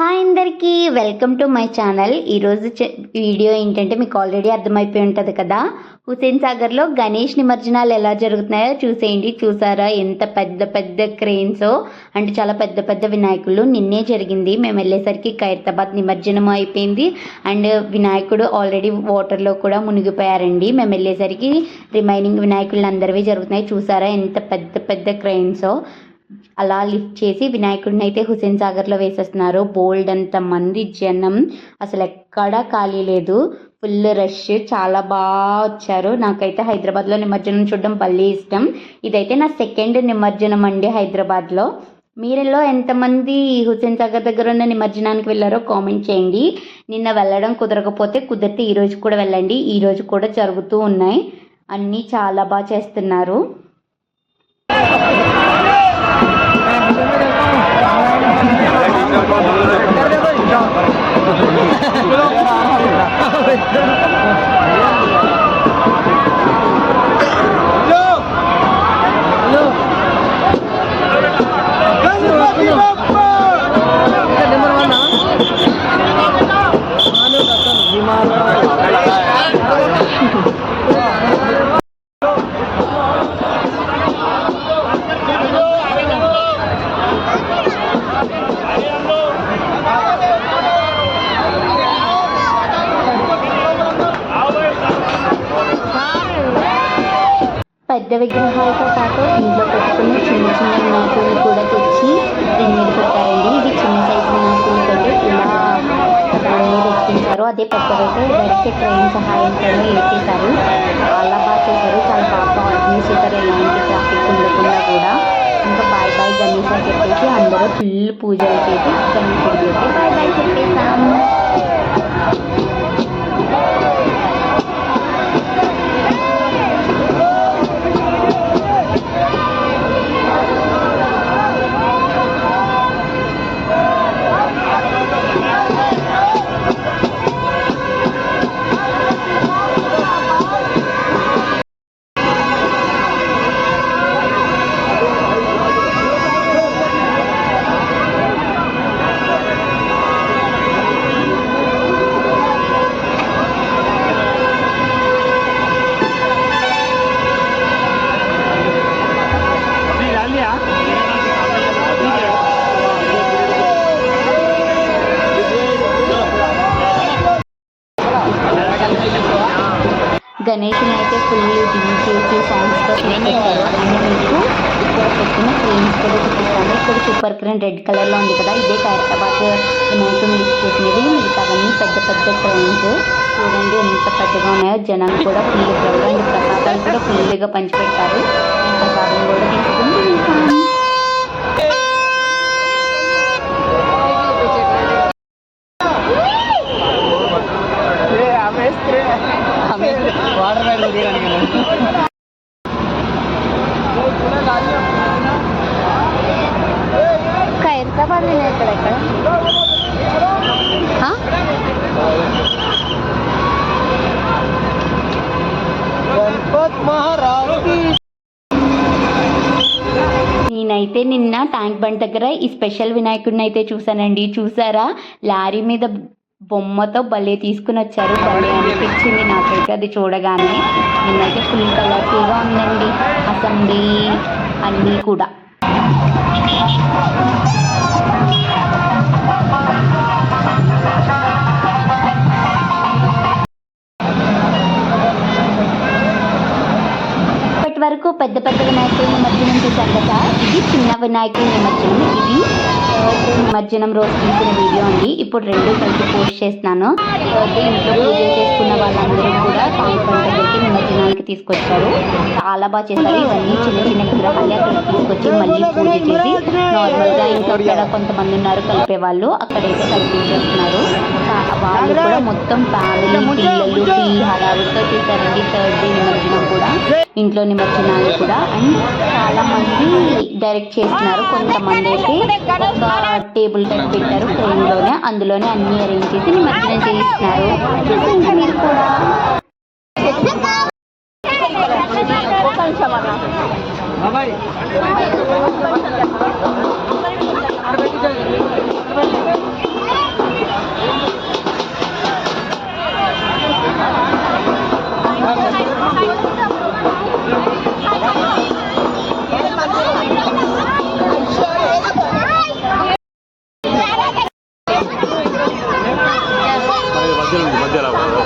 Hi అందరికీ welcome to my channel. ఈరోజు video ఏంటంటే మీకు ఆల్రెడీ అర్థమైపోయి ఉంటుంది కదా. హుసేన్ సాగర్లో గణేష్ నిమజ్జనాలు ఎలా జరుగుతున్నాయో చూసేయండి. చూసారా ఎంత పెద్ద పెద్ద క్రెయిన్సో అంటే చాలా పెద్ద పెద్ద వినాయకులు. నిన్నే జరిగింది. మేము వెళ్ళేసరికి ఖైరతాబాద్ నిమజ్జనం అయిపోయింది. అండ్ వినాయకుడు ఆల్రెడీ వాటర్లో కూడా మునిగిపోయారండి. మేము వెళ్ళేసరికి రిమైనింగ్ వినాయకులు అందరివి జరుగుతున్నాయి. చూసారా ఎంత పెద్ద పెద్ద క్రెయిన్సో అలా లిఫ్ట్ చేసి వినాయకుడిని అయితే హుసేన్ సాగర్లో వేసేస్తున్నారు. బోల్డ్ అంత మంది జనం. అసలు ఎక్కడా ఖాళీ లేదు. Full rush. చాలా బాగా వచ్చారు. నాకైతే హైదరాబాద్లో నిమజ్జనం చూడడం భలే ఇష్టం. ఇదైతే నా సెకండ్ నిమజ్జనం అండి హైదరాబాద్లో. మీరెల్లో ఎంతమంది హుసేన్ సాగర్ దగ్గర ఉన్న నిమజ్జనానికి వెళ్ళారో కామెంట్ చేయండి. నిన్న వెళ్ళడం కుదరకపోతే కుదిరితే ఈరోజు కూడా వెళ్ళండి. ఈరోజు కూడా జరుగుతూ ఉన్నాయి. అన్నీ చాలా బాగా చేస్తున్నారు. పెద్ద విగ్రహాలతో పాటు ఇంట్లో పెట్టుకున్న చిన్న చిన్న వినాయకులను కూడా తెచ్చి దీని మీద పెట్టారండి. ఇది చిన్న సైజు వినాయకులతో ఇలా అన్నీ అదే పెద్దవైతే డైరెక్ట్ ట్రైన్ సహాయంతో ఎక్కేశారు అలా బాగా చేశారు. చాలా బాగా ఆర్గనైజ్ చేశారు. ఎలాంటి ట్రాఫిక్ ఉండకుండా కూడా. ఇంకా బాయ్ బాయ్ గణేష్ అని చెప్పేసి అందరూ ఫుల్ పూజలు చేసి గణేష్ బాయ్ బాయ్ చెప్పేసాము గణేష్ని అయితే ఫుల్ డీజేస్ సాంగ్స్తో తీసుకొచ్చారు అండ్ మీకు ఇక్కడ పెట్టిన క్రీమ్స్ కూడా చూపిస్తాను. ఇక్కడ సూపర్ క్రీమ్ రెడ్ కలర్లో ఉంది కదా ఇదే ఖైరతాబాద్ వినాయకుని లిస్ట్ చేసినవి. మిగతావన్నీ పెద్ద పెద్ద క్రీమ్స్ చూడండి ఎంత పెద్దగా ఉన్నాయో. జనం కూడా ఫుల్ ప్రసాదాలు కూడా ఫుల్గా పంచిపెట్టారు. ప్రసాదం కూడా తీసుకుని ఖైరతాబాద్ ఎక్కడ? నేనైతే నిన్న ట్యాంక్ బండ్ దగ్గర ఈ స్పెషల్ వినాయకుడిని అయితే చూసానండి చూసారా? లారీ మీద బొమ్మతో భలే తీసుకుని వచ్చారు. భలే అనిపించింది నాకైతే. అది చూడగానే నిన్నైతే ఫుల్ కలర్ఫుల్గా ఉందండి. అసెంబ్లీ అన్నీ కూడా. ఇది చిన్న వినాయకుడి నిమజ్జనం ఇది. నిమజ్జనం రోజు తీసిన వీడియో అండి. ఇప్పుడు రెండు కలిసి పోస్ట్ చేస్తున్నాను. ఇంట్లో పూజ చేసుకున్న వాళ్ళందరూ కూడా సాయంత్రం దగ్గరికి నిమజ్జనానికి తీసుకొచ్చారు. చాలా బాగా చేశారు. ఇవన్నీ చిన్న చిన్న విగ్రహాలు అక్కడ తీసుకొచ్చి మళ్ళీ పూజ చేసి నార్మల్గా ఇంకా అక్కడ కొంతమంది ఉన్నారు కలిపే వాళ్ళు అక్కడైతే కల్పించేస్తున్నారు. వాళ్ళు కూడా మొత్తం ఫ్యామిలీ పిల్లలు ఫుల్ హడావుడితో చేశారండి థర్డ్ డే నిమజ్జనం కూడా ఇంట్లో నిమజ్జనాలు కూడా అండ్ చాలా మంది డైరెక్ట్ చేస్తున్నారు. కొంతమంది అయితే ఒక టేబుల్ టైప్ పెట్టారు ట్రైన్లోనే అందులోనే అన్ని అరేంజ్ చేసి నిమజ్జనం చేయిస్తున్నారు. మీరు కూడా. బాబాయ్. 进你们店来玩